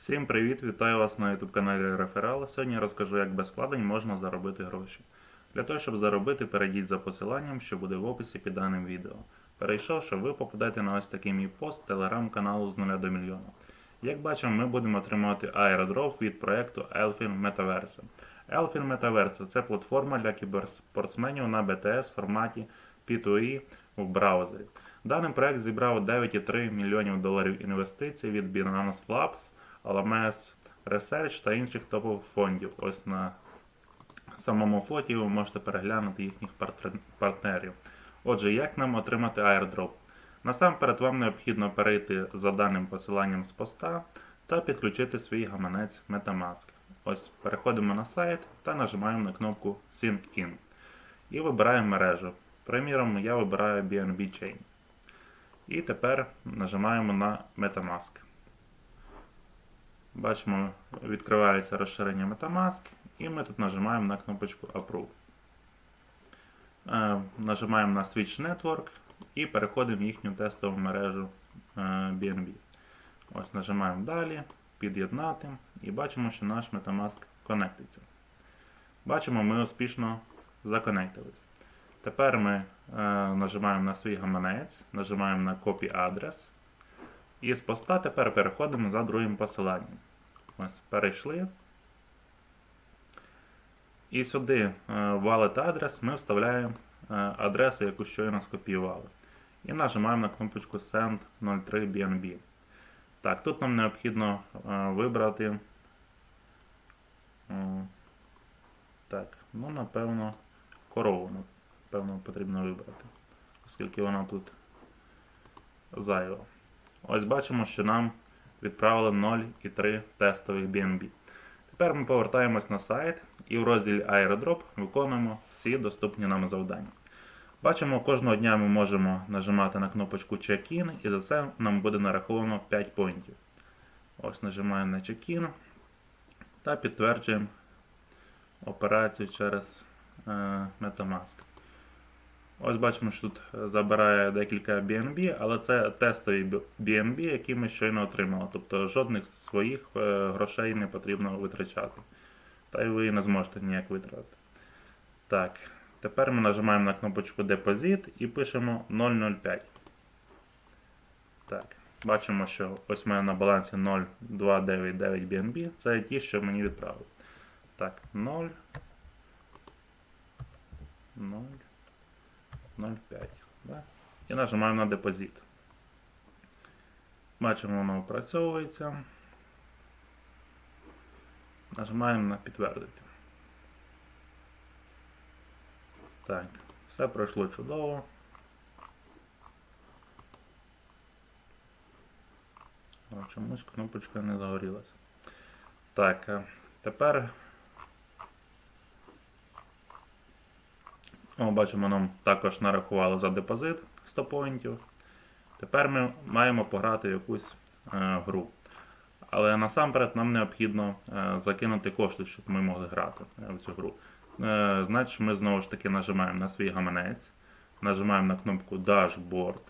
Всім привіт! Вітаю вас на YouTube каналі Реферал. Сьогодні я розкажу, як без вкладень можна заробити гроші. Для того, щоб заробити, перейдіть за посиланням, що буде в описі під даним відео. Перейшовши, ви попадете на ось такий мій пост телеграм-каналу з 0 до мільйона. Як бачимо, ми будемо отримувати airdrop від проєкту Elfin Metaverse. Elfin Metaverse це платформа для кіберспортсменів на BTS форматі P2E в браузері. Даний проект зібрав 9,3 мільйонів доларів інвестицій від Binance Labs, Alameda Research та інших топових фондів. Ось на самому фоті ви можете переглянути їхніх партнерів. Отже, як нам отримати airdrop? Насамперед вам необхідно перейти за даним посиланням з поста та підключити свій гаманець Metamask. Ось переходимо на сайт та нажимаємо на кнопку Sync In. І вибираємо мережу. Приміром, я вибираю BNB Chain. І тепер нажимаємо на Metamask. Бачимо, відкривається розширення Metamask, і ми тут нажимаємо на кнопочку Approve. Е, Нажимаємо на Switch Network і переходимо в їхню тестову мережу е, BNB. Ось нажимаємо далі, під'єднати і бачимо, що наш Metamask конектиться. Бачимо, ми успішно законектились. Тепер ми е, нажимаємо на свій гаманець, нажимаємо на Copy адрес. І з поста тепер переходимо за другим посиланням. Ось перейшли. І сюди е, в wallet адрес ми вставляємо е, адресу, яку щойно скопіювали. І нажимаємо на кнопочку Send 03 BNB. Так, тут нам необхідно е, вибрати. Так, ну, напевно, корову. Напевно, потрібно вибрати, оскільки вона тут зайва. Ось бачимо, що нам відправили 0,3 тестових BNB. Тепер ми повертаємось на сайт і в розділі Airdrop виконуємо всі доступні нам завдання. Бачимо, кожного дня ми можемо нажимати на кнопочку Check-in, і за це нам буде нараховано 5 поінтів. Ось нажимаємо на Check-in та підтверджуємо операцію через е, Metamask. Ось бачимо, що тут забирає декілька BNB, але це тестові BNB, які ми щойно отримали. Тобто жодних своїх е, грошей не потрібно витрачати. Та й ви не зможете ніяк витратити. Так, тепер ми нажимаємо на кнопочку Deposit і пишемо 005. Так, бачимо, що ось у мене на балансі 0,299 BNB. Це ті, що мені відправили. Так, 0. 0. 0,5. Да? І нажимаємо на депозит. Бачимо, воно опрацьовується. Нажимаємо на підтвердити. Так, все пройшло чудово. Чомусь кнопочка не загорілася. Так, е, тепер О, бачимо, нам також нарахували за депозит 100 поінтів. Тепер ми маємо пограти якусь е, гру. Але насамперед нам необхідно е, закинути кошти, щоб ми могли грати е, в цю гру. Значить, ми знову ж таки нажимаємо на свій гаманець, нажимаємо на кнопку Dashboard.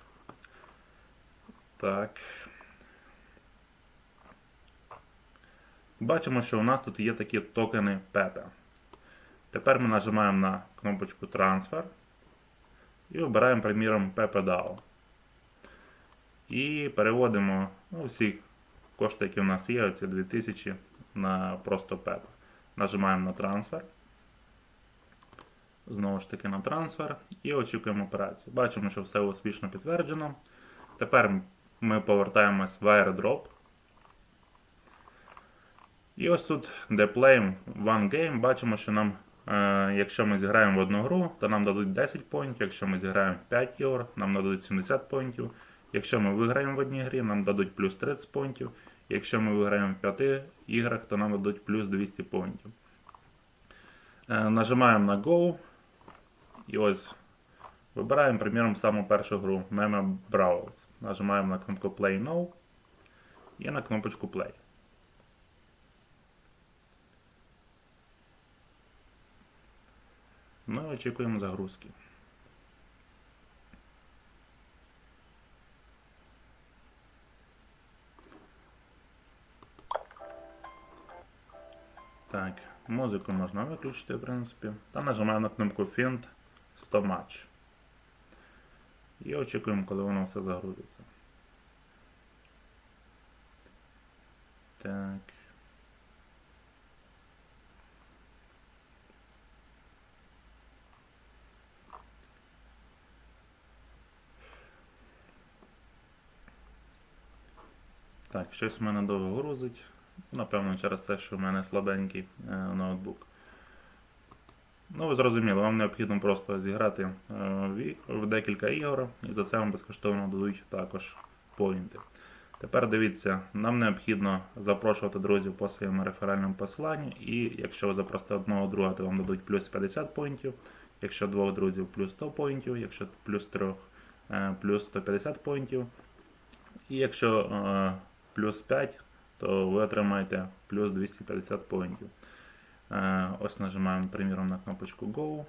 Так. Бачимо, що у нас тут є такі токени PETA. Тепер ми нажимаємо на кнопочку Transfer і вибираємо, приміром, PPDAO. І переводимо ну, всі кошти, які у нас є, оці 2000 на просто PEP. Нажимаємо на трансфер. Знову ж таки на трансфер і очікуємо операцію. Бачимо, що все успішно підтверджено. Тепер ми повертаємось в airdrop. І ось тут, де Play One Game, бачимо, що нам Якщо ми зіграємо в одну гру, то нам дадуть 10 поінтів. Якщо ми зіграємо 5 ігор, нам дадуть 70 поінтів. Якщо ми виграємо в одній грі, нам дадуть плюс 30 поінтів. Якщо ми виграємо в 5 іграх, то нам дадуть плюс 200 поінтів. Е, Нажимаємо на Go. І ось вибираємо, приміром, саму першу гру Meme Brawls. Нажимаємо на кнопку Play Now і на кнопочку Play. І очікуємо загрузки. Так, музику можна виключити, в принципі. Та нажимаємо на кнопку Find 100 Match. І очікуємо, коли воно все загрузиться. Так. Так, щось в мене довго грузить. Напевно, через те, що в мене слабенький е, ноутбук. Ну, ви зрозуміли, вам необхідно просто зіграти е, в, декілька ігор, і за це вам безкоштовно дадуть також поінти. Тепер дивіться, нам необхідно запрошувати друзів по своєму реферальному посиланню, і якщо ви запросите одного друга, то вам дадуть плюс 50 поінтів, якщо двох друзів плюс 100 поінтів, якщо плюс трьох е, плюс 150 поінтів. І якщо плюс 5, то ви отримаєте плюс 250 поінтів. Е, Ось нажимаємо, приміром, на кнопочку Go.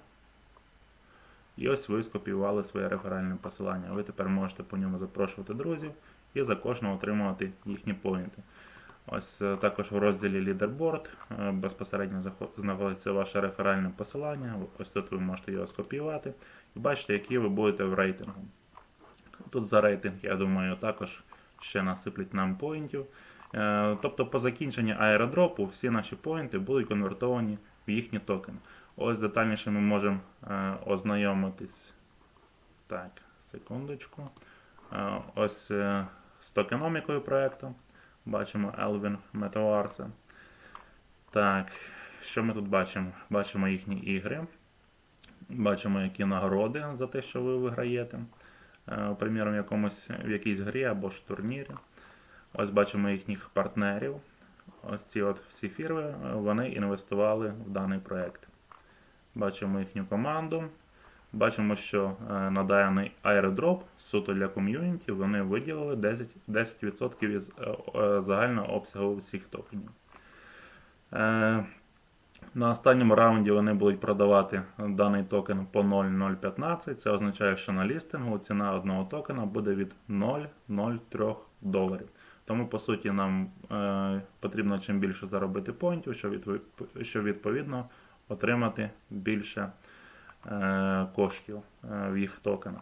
І ось ви скопіювали своє реферальне посилання. Ви тепер можете по ньому запрошувати друзів і за кожного отримувати їхні поінти. Ось е, також в розділі Leaderboard е, безпосередньо знаходиться ваше реферальне посилання. Ось тут ви можете його скопіювати і бачите, які ви будете в рейтингу. Тут за рейтинг, я думаю, також ще насиплять нам поінтів. Е, Тобто по закінченні аеродропу всі наші поінти будуть конвертовані в їхні токени. Ось детальніше ми можемо е, ознайомитись. Так, секундочку. Е, Ось з токеномікою проекту. Бачимо Elvin Meteorse. Так, що ми тут бачимо? Бачимо їхні ігри. Бачимо, які нагороди за те, що ви виграєте. Е, Приміром, в, якомусь, в якійсь грі або ж турнірі. Ось бачимо їхніх партнерів. Ось ці от всі фірми, е, вони інвестували в даний проект. Бачимо їхню команду. Бачимо, що е, на даний аеродроп суто для ком'юніті вони виділили 10%, 10% із загального обсягу всіх токенів. На останньому раунді вони будуть продавати даний токен по 0,015. Це означає, що на лістингу ціна одного токена буде від 0,03 доларів. Тому, по суті, нам е, потрібно чим більше заробити поінтів, щоб, відпо- щоб відповідно отримати більше е, коштів е, в їх токенах.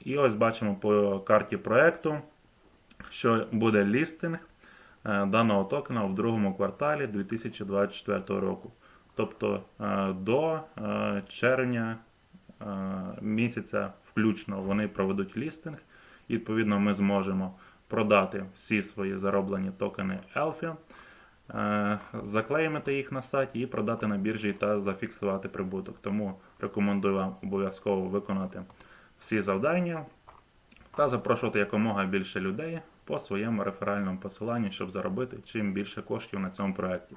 І ось бачимо по карті проекту, що буде лістинг е, даного токена в другому кварталі 2024 року. Тобто е, до е, червня е, місяця включно вони проведуть лістинг. Відповідно, ми зможемо продати всі свої зароблені токени е, заклеймити їх на сайті і продати на біржі та зафіксувати прибуток. Тому рекомендую вам обов'язково виконати всі завдання та запрошувати якомога більше людей по своєму реферальному посиланню, щоб заробити чим більше коштів на цьому проєкті.